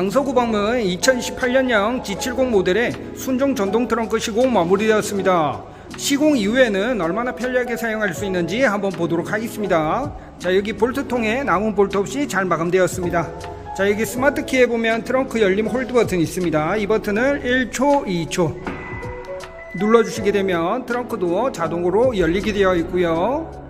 강서구 방문 2018년형 G70 모델의 순정 전동 트렁크 시공 마무리되었습니다. 시공 이후에는 얼마나 편리하게 사용할 수 있는지 한번 보도록 하겠습니다. 자 여기 볼트통에 남은 볼트 없이 잘 마감되었습니다. 자 여기 스마트 키에 보면 트렁크 열림 홀드 버튼 있습니다. 이 버튼을 1초, 2초 눌러주시게 되면 트렁크 도어 자동으로 열리게 되어 있고요.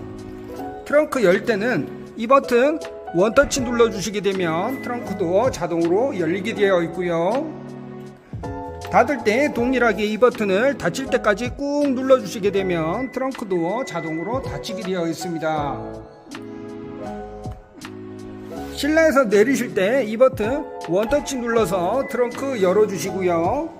트렁크 열 때는 이 버튼 원터치 눌러주시게 되면 트렁크 도어 자동으로 열리게 되어 있고요. 닫을 때 동일하게 이 버튼을 닫힐 때까지 꾹 눌러주시게 되면 트렁크 도어 자동으로 닫히게 되어 있습니다. 실내에서 내리실 때 이 버튼 원터치 눌러서 트렁크 열어주시고요.